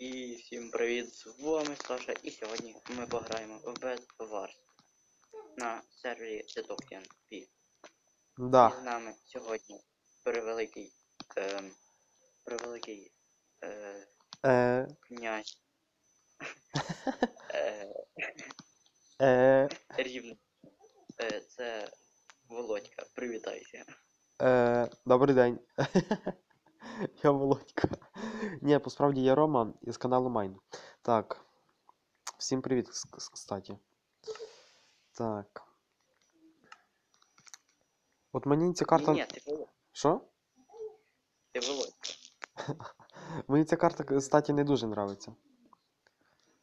І всім привіт, з вами Саша, і сьогодні ми пограємо в Bed Wars на сервері Zetopian P. І з нами сьогодні превеликий, ем, превеликий е, Е, князь е, е, рівний. Е, це Володька, привітайся. е, добрий день. Я Володька. Ні, посправді я Рома із каналу Майн. Так. Всім привіт, кстати. Так. От мені ця карта. Ні, ти Володька, Що? ти Володька. Мені ця карта, кстати, не дуже нравиться.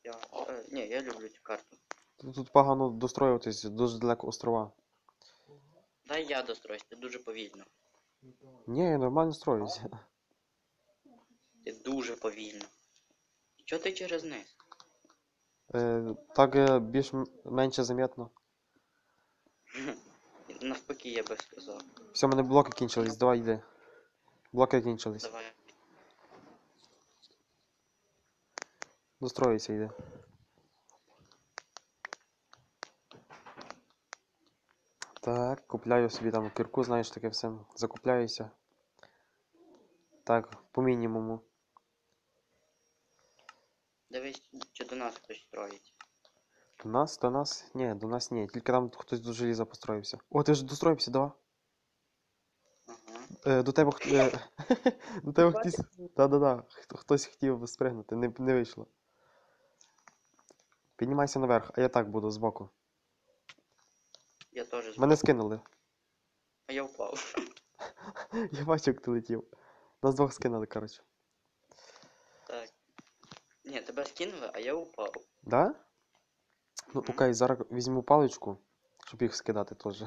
Я, е, ні, я люблю цю карту. Тут, погано достроюватись, дуже далеко острова. Дай я достроюсь, ти дуже повільно. Ні, я нормально строюсь. Ти дуже повільно. І Чого ти через низ? Е, так е, більш м- менше заметно. Навпаки, я би сказав. Все, в мене блоки кінчились, давай йди. Блоки кінчились. Давай. Достроїться йде. Так, купляю собі там кірку, знаєш, таке все. Закупляюся. Так, по мінімуму. Дивись, чи до нас хтось строїть. До нас, до нас? Ні, до нас ні. Тільки там хтось до желіза построївся. О, ти ж достроївся, давай. Ага. Е, до тебе хто. Е, до тебе хтось. Да-да-да. Хтось хотів спригнути, не, не вийшло. Піднімайся наверх, а я так буду збоку. Я теж з... Мене скинули. А я впав. Я бачу, як ти летів. Нас двох скинули, коротше. Так. Ні, тебе скинули, а я упав. Да? Ну, Мгм. окей, зараз візьму паличку, щоб їх скидати теж.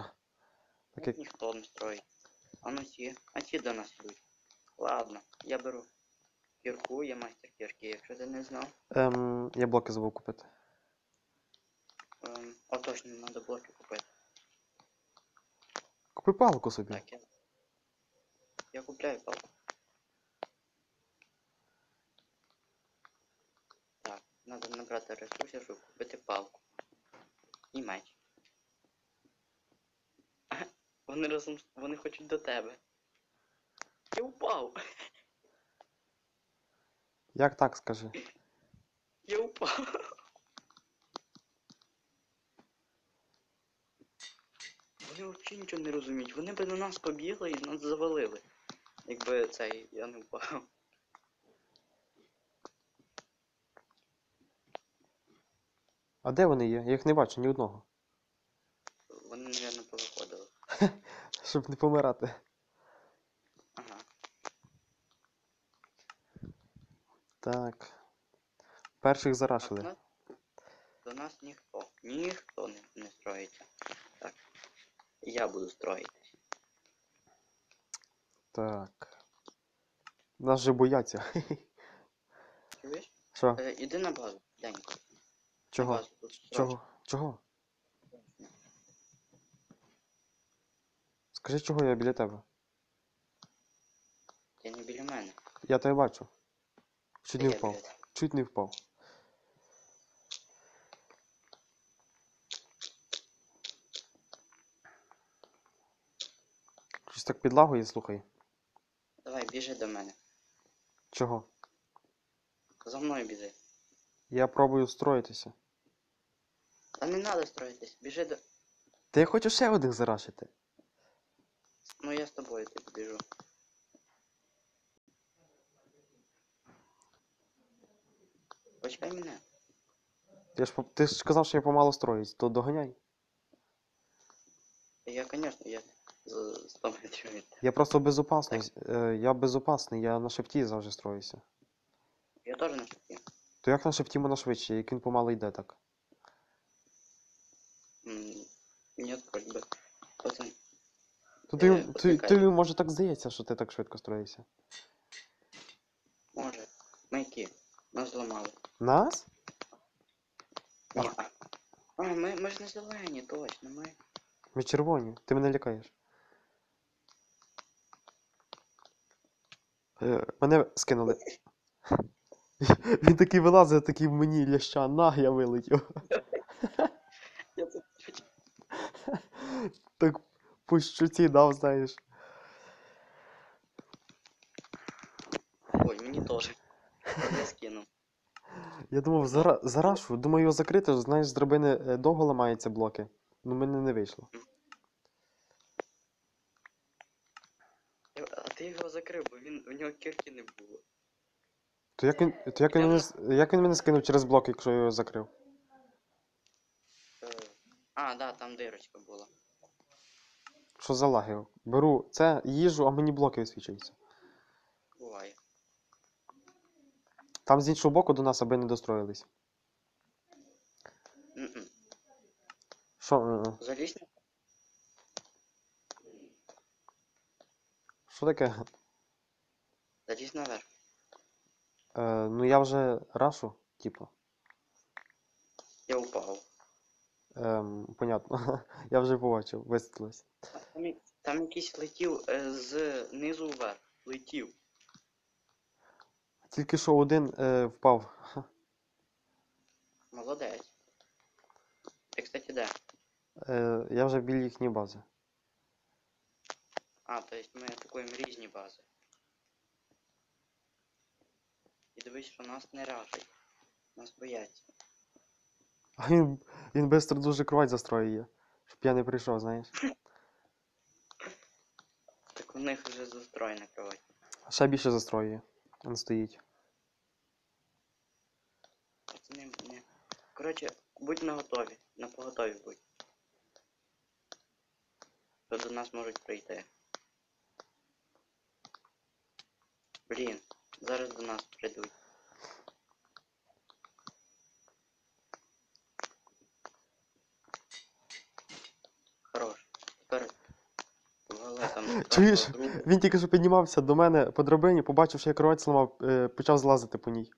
Так як. Ніхто не строїть. А ну ці, а ці до нас йдуть. Ладно, я беру кірку, я майстер кірки, якщо ти не знав. Ем, я блоки забув купити. Ем, о, точно, треба блоки купити. Купи палку собі. Так, я. Я купляю палку. Так, треба набрати ресурсів, щоб купити палку. І меч. Вони разом вони хочуть до тебе. Я упав! Як так скажи? Я упав! Вони взагалі нічого не розуміють. Вони би на нас побігли і нас завалили. Якби цей я не впав. А де вони є? Я їх не бачу ні одного. Вони, мабуть, повиходили. Щоб не помирати. Ага. Так. Перших зарашили. до нас ніхто. Ніхто не, не строїться. Я буду строїтись. Так. Нас же бояться. Чуєш? Що? Е, іди на базу, Денько. На Чого? базу, тут. Чого? Чого? Скажи, чого я біля тебе? Ти не біля мене. Я тебе бачу. Чуть не впав. біля тебе. Чуть не впав. Щось так підлагує, слухай. Давай, біжи до мене. Чого? За мною біжи. Я пробую строїтися. Та не треба строїтись, біжи до. Та я хочу ще одних зарашити. Ну я з тобою тоді біжу. Почекай мене. Я ж, ти ж казав, що я помало строюсь, то доганяй. Я, звісно, я 100 метрів від. Я просто безопасний. Е, я безопасний, я на шифті завжди строюся. Я теж на шипі. То як на шифті можна швидше, як він помало йде так? М, Ні, вроді би. Пацан, То ти, Е, ти, почекай. ти, може так здається, що ти так швидко строїшся. може. Майки. Нас зламали. Нас? Ні. А ми, ми ж не зелені, точно, ми. Ми червоні, ти мене лякаєш. Мене скинули. Він такий вилазить, такий в мені ляща, на, я вилетів. Так по щуці дав, знаєш. Ой, мені теж. Я скинув. Я думав, зара... зарашу, думаю, його закрити, знаєш, з драбини е, довго ламаються блоки. Ну, мене не вийшло. Я- А ти його закрив, бо він у нього кірки не було. То як він, то як він, мене, с- як він мене скинув через блок, якщо я його закрив? Е, А, да, там дирочка була. Що за лаги? Беру це, їжу, а мені блоки висвічуються. Буває. Там з іншого боку до нас аби не достроїлись. М-м. Що, е, Залізь на що таке? залізь наверх. Е, ну я вже рашу, типу. Я упав. Ем, понятно. Я вже побачив, висвітлилось. Там, я- там якийсь летів е, з низу вверх. Летів. Тільки що один е, впав. Молодець. Ти, кстати, де? Е, я вже біля їхньої бази. А, то есть ми атакуємо різні бази. І дивись, що нас не ражать. Нас бояться. А він, він бистро дуже кровать застроює, щоб я не прийшов, знаєш. Так у них вже застроєна кровать. А Ще більше застроює. Він стоїть. Пацани, не. Коротше, будь на готові. На поготові будь. То до нас можуть прийти. Блін, зараз до нас прийдуть. Хорош. Тепер там. Чуєш? Він тільки що піднімався до мене по драбині, побачив, що я кровать зламав, е, почав злазити по ній.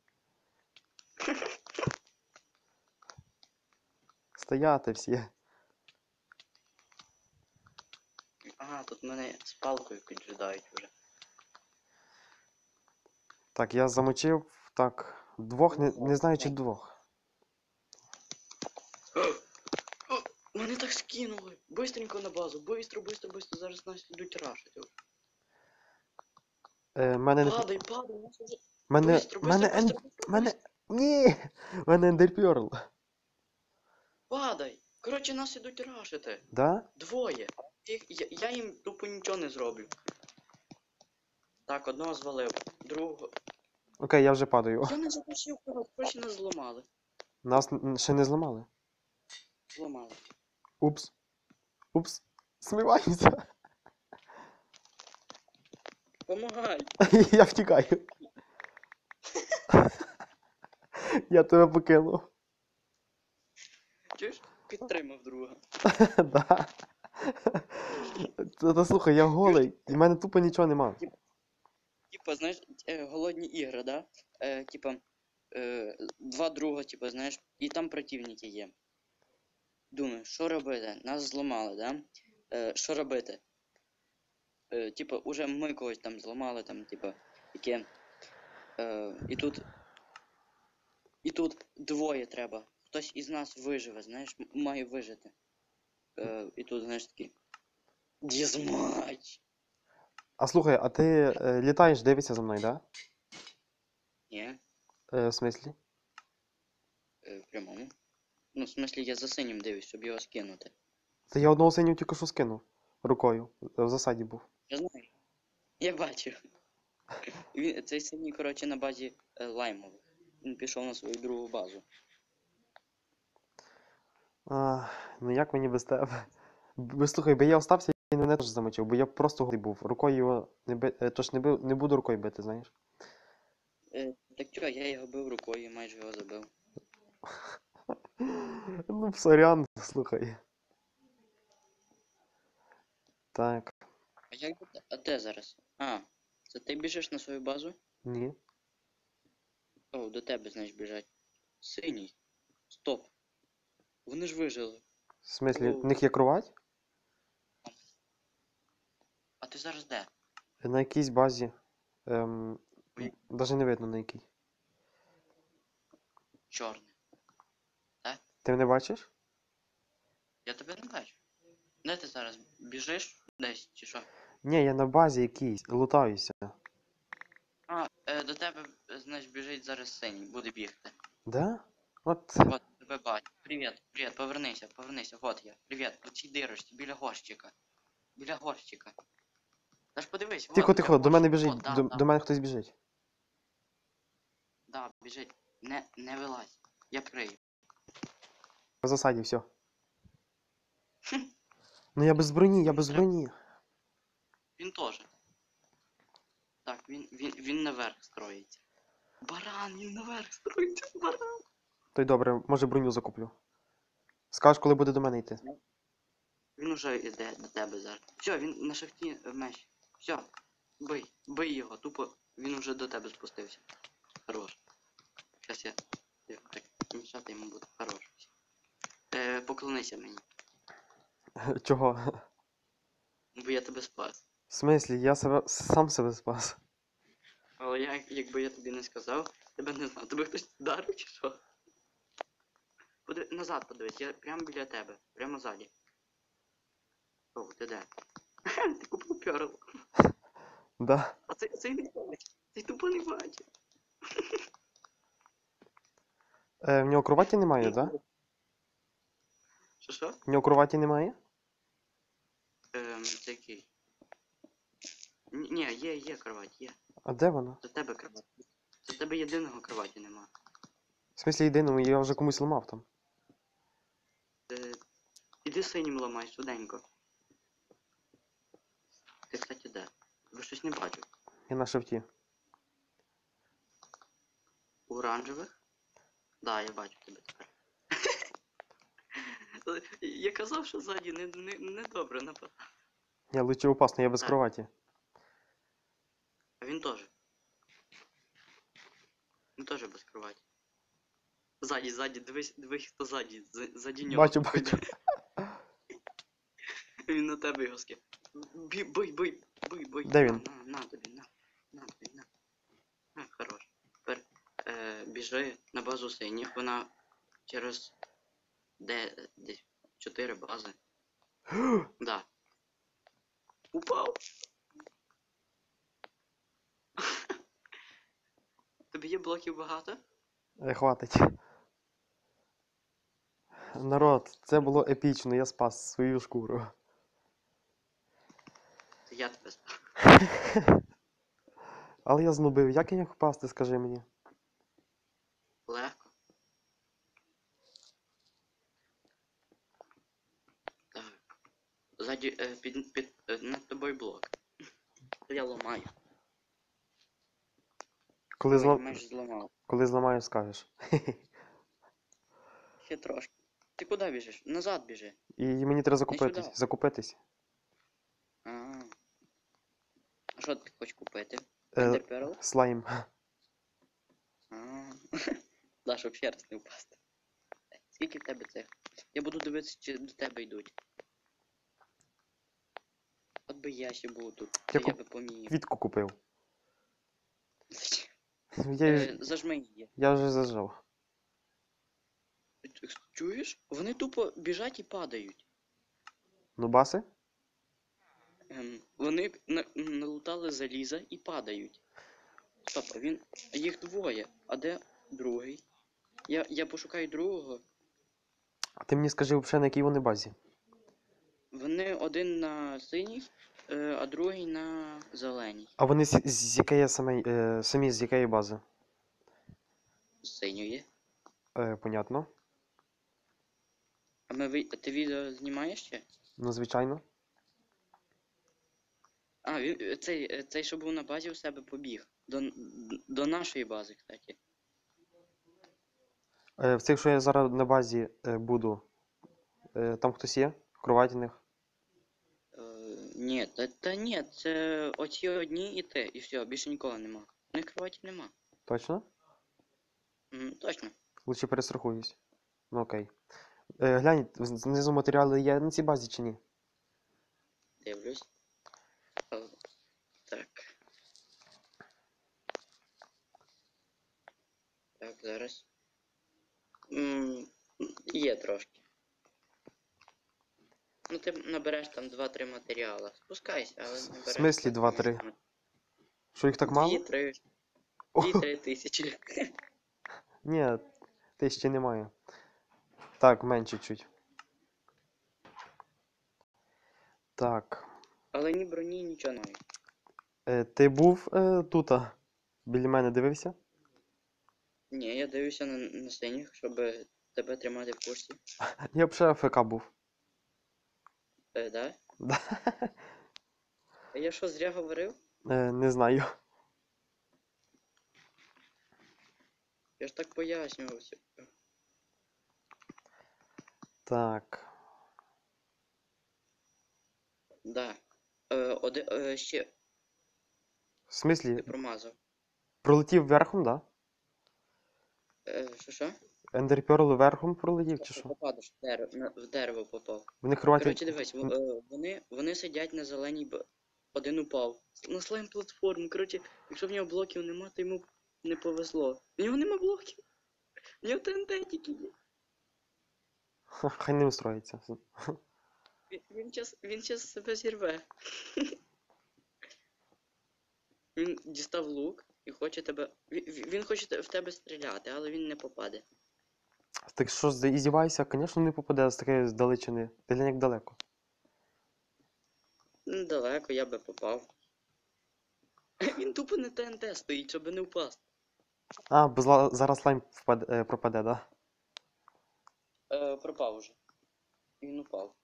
Стояти всі. Ага, тут мене з палкою піджидають вже. Так, я замочив. Так, двох, не, не знаю чи двох. Мене так скинули. Бистренько на базу. Бистро, бистро, бистро. Зараз нас ідуть рашити. Е, мене не. Падай, падай. Мене. Бистро, бистро, Мене. ен- бистро, Мене. Ні! Мене ендерперл. Падай. Коротше, нас ідуть рашити. Да? Двоє. Їх, я, я їм тупо нічого не зроблю. Так, одного звалив, другого. Окей, я вже падаю. Я не запустив коротше, коротше нас зламали. Нас н- ще не зламали. Зламали. Упс. Упс. Смиваємося. Помагай. Я втікаю. Я тебе покинув. Чуєш? Підтримав друга. Да. Та, та слухай, я голий, і в мене тупо нічого нема. Типа, знаєш, е, голодні ігри, да? Е, типа, е, два друга, типа, знаєш, і там противники є. Думаю, що робити? Нас зламали, да? Е, що робити? Е, типа, уже ми когось там зламали, там, типа, яке. Е, і тут. І тут двоє треба. Хтось із нас виживе, знаєш, має вижити. Е, і тут, знаєш, такий. Дізмач! А слухай, а ти е, літаєш, дивишся за мною, да? Ні? Е, в смислі? Е, в прямому. Ну, в смислі, я за синім дивлюсь, щоб його скинути. Та я одного синю тільки що скинув рукою. В засаді був. Я знаю. Я бачив. Він, цей синій, коротше, на базі е, лаймових. Він пішов на свою другу базу. А, ну як мені без тебе? Б- слухай, би я остався, і мене теж замочив, бо я просто голий був. Рукою його не би... е, Тож не, бив... не буду рукою бити, знаєш. Е, так чого, я його бив рукою і майже його забив. Ну, сорян, слухай. Так, А як А де зараз? А, це ти біжиш на свою базу? ні. О, до тебе, значить, біжать. Синій. Стоп. Вони ж вижили. В смислі, в них є кровать? Ти зараз де? На якійсь базі. Ем... Ой. Даже не видно на якій. чорне. Ти мене бачиш? Я тебе не бачу. Де ти зараз? Біжиш десь чи що? Ні, я на базі якійсь, лутаюся. А, е, до тебе, е, знаєш, біжить зараз синій, буде бігти. Да? От. От, тебе бачу. Привіт, привіт, повернися, повернися, от я. Привіт, у цій дирочці, біля горщика. Біля горщика. Та ж подивись, Тихо, тихо, до мене біжить. До, да, до мене хтось біжить. Да, біжить. Не, не вилазь. Я прию. В засаді, все. Ну я без броні, я без броні. Він теж. Так, він, він, він наверх строїться. Баран, він наверх строїться, баран. То й добре, може броню закуплю. Скажеш, коли буде до мене йти. Він уже йде до тебе зараз. Все, він на шахті е, меч. Все, бий, бий його, тупо він уже до тебе спустився. Хорош. Щас я. я так мішати йому буду. Хорош. Е, поклонися мені, Чого? бо я тебе спас. В смислі, я себе сам себе спас. Але я, якби я тобі не сказав, тебе не знав. Тебе хтось вдарив чи що? Подив... Назад подивись, я прямо біля тебе, прямо ззаді. О, ти де? Ти купив перл. Да. А цей, цей не бачить. Цей тупо не бачить. Е, в нього кроваті немає, да? Що що? В нього кроваті немає? Ем, це який? Ні, ні, є, є кровать, є. А де вона? Це тебе кровать. Це тебе єдиного кроваті нема. В смислі єдиному, я вже комусь ламав там. Е, іди синім ламай, швиденько. Ти, кстати, де? Ви щось не бачу. Я на шифті. У оранжевих? Да, я бачу тебе тепер. Я казав, що ззаді не, не, не добре нападав. Я лучше опасно, я без Так. кроваті. А він теж. Він теж без кроваті. Ззаді, ззаді, дивись, дивись, хто ззаді, з- ззаді нього. Бачу, бачу. Він на тебе його скид. Бий, бий, бий, бий, бий. Де На, він? На, на тобі, на. На тобі, на. На, хорош. Тепер е, біжи на базу синіх, вона через де десь чотири бази. Да. Упав. Тобі є блоків багато? Е, Хватить. Народ, це було епічно, я спас свою шкуру. Я тебе спав. Але я знубив, як їх впасти, скажи мені. Легко. Так. Ззаді е, під, під, е, над тобою блок. Я ламаю. Коли. Зламав. Коли зламаєш, скажеш. Ще трошки. Ти куди біжиш? Назад біжи. І мені треба закупитись. Закупитись. А. А що ти хочеш купити? Е, Ender слайм. Да, щоб ще раз не впасти. Скільки в тебе цих? Я буду дивитися, чи до тебе йдуть. От би я ще був тут. Я Я би поміг. Квітку купив. Я, Е, Зажми її. я вже зажав. Чуєш? Вони тупо біжать і падають. Ну, баси? Ем, вони налутали заліза і падають. Стоп, він. Їх двоє. А де другий? Я, я пошукаю другого. А ти мені скажи взагалі, на якій вони базі? Вони один на синій, е, а другий на зеленій. А вони з, з якої саме, е, самі з якої бази? З синьої. Е, понятно. А ми ти відео знімаєш ще? Ну, звичайно. А, він е, цей, е, цей, що був на базі, у себе побіг. До, до нашої бази, кстати. Е, в цих, що я зараз на базі е, буду. Е, там хтось є? Кроватіних? Е, ні, та, та ні, це оці одні і те, і все, більше нікого нема. У них кроваті нема. Точно? М, точно. Лучше перестрахуюсь. Ну окей. Е, глянь, з- знизу матеріали є на цій базі чи ні? Дивлюсь. Так. Так, зараз. М, Є трошки. Ну, ти набереш там 2-3 матеріали. Спускайся, але не береш. смислі 2-3? багато. Що їх так мало? Дві-три. О, Дві-три тисячі. ні, тисячі немає. Так, менше чуть. Так. Але ні броні, нічого нового. Е, ти був е, тут, біля мене дивився? Ні, я дивлюся на, на синіх, щоб тебе тримати в курсі. Я б ще АФК був. Е, да? Да. А я що, зря говорив? Е, не знаю. Я ж так пояснювався. Так. Да. Е, оди, е, ще В ти смислі, промазав. пролетів верхом, да? Е, що що? Ендерперл верхом пролетів, чи що? Попадеш в дерево, на- в дерево попав. Вони хорватів. Коротше, дивись, в- е, вони, вони сидять на зеленій б... Один упав. На слайм платформу. Коротше, якщо в нього блоків нема, то йому не повезло. В нього нема блоків. В нього ТНТ тільки є. Хай не устроїться. Він, час, він час себе зірве. Він дістав лук і хоче тебе. Він, він хоче в тебе стріляти, але він не попаде. Так що ж, іздівайся, звісно, не попаде з такої здалечини. Ти глянь, як далеко. Ну, Далеко я би попав. Він тупо на ТНТ стоїть, щоб не впасти. А, бо зла- зараз лайм впаде, е, пропаде, да? Е, пропав уже. Він упав.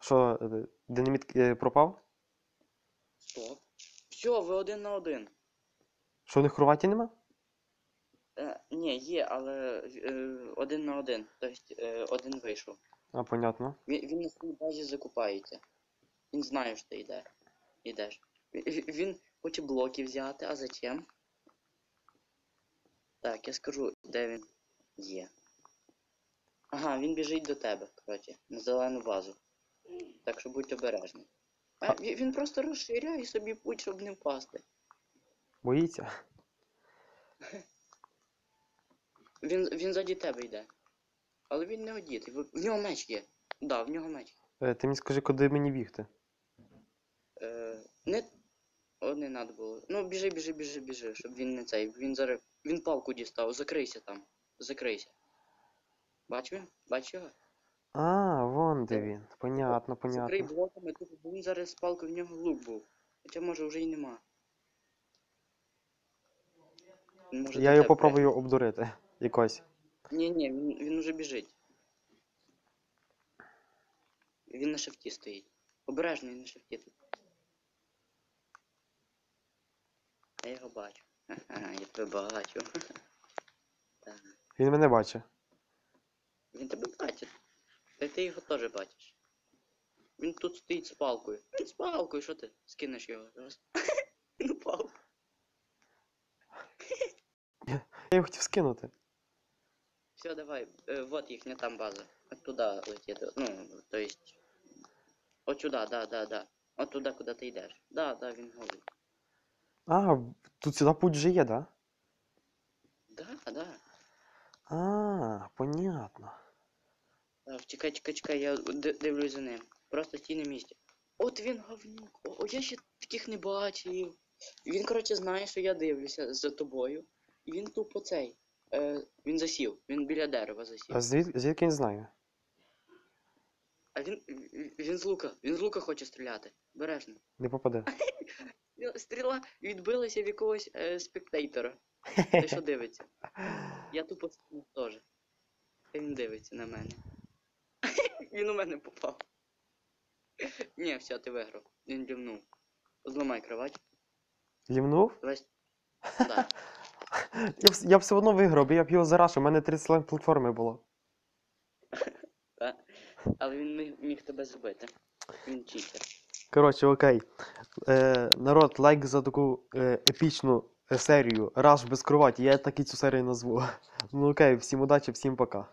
Що, е, динаміт е, пропав? Стоп. Все, ви один на один. Що в них хорватії нема? Е, ні, є, але е, один на один. Тобто е, один вийшов. А, понятно. Він, він на своїй базі закупається. Він знає, що ти йде. йдеш. Він, він хоче блоки взяти, а зачем? Так, я скажу, де він є. Ага, він біжить до тебе, коротше, на зелену базу. Так що будь обережний. А, він, він просто розширяє собі путь, щоб не впасти. Боїться? Він, він заді тебе йде. Але він не одітий. В, в нього меч є. Да, в нього меч. Е, ти мені скажи, куди мені бігти? Е, не. О, не надо було. Ну, біжи, біжи, біжи, біжи, щоб він не цей. Він зараз. Він палку дістав, закрийся там. Закрийся. Бач він? Бач його? А, вон де він. Понятно, Закрий понятно. блоками, тут бо він зараз з палкою в нього лук був. Хоча може вже й нема. Він може до Я його тебе попробую обдурити. Якось. Ні, ні, він, він уже біжить. Він на шифті стоїть. Обережно він на шифті тут. Я його бачу. Ага, я тебе бачу. Так. Він мене бачить. Він тебе бачить. Та ти його теж бачиш. Він тут стоїть з палкою. Він з палкою, що ти? Скинеш його. Він упав. Я його хотів скинути. Все, давай. Е, вот їхня там база. От туди летіти. Ну, то есть. От сюди, да, да, да. От туди, куди ти йдеш. Да, да, він голий. А, тут сюди путь вже є, да? Да, да. А, понятно. Так, чекай, чекай, чекай, я дивлюсь за ним. Просто стій на місці. От він говнюк. О, я ще таких не бачив. Він, коротше, знає, що я дивлюся за тобою. І він тупо цей. Е, він засів. Він біля дерева засів. А звід, звідки він знає? А він. Він з лука. Він з лука хоче стріляти. Бережно. Не попаде. Стріла відбилася в якогось е, спектейтора. Той, що дивиться. Я тупо теж. Він дивиться на мене. Він у мене попав. Ні, все, ти виграв. Він дівнув. Зламай кровать. Лівнув? Давай. Да. Я б, с- я б все одно виграв, бо я б його зарашив, у мене 30 лайм платформи було. да. Але він міг, міг тебе зробити. Він читер. Коротше, окей. Е, народ, лайк за таку е, епічну е, серію. Раш без кроваті. Я так і цю серію назву. Ну окей, всім удачі, всім пока.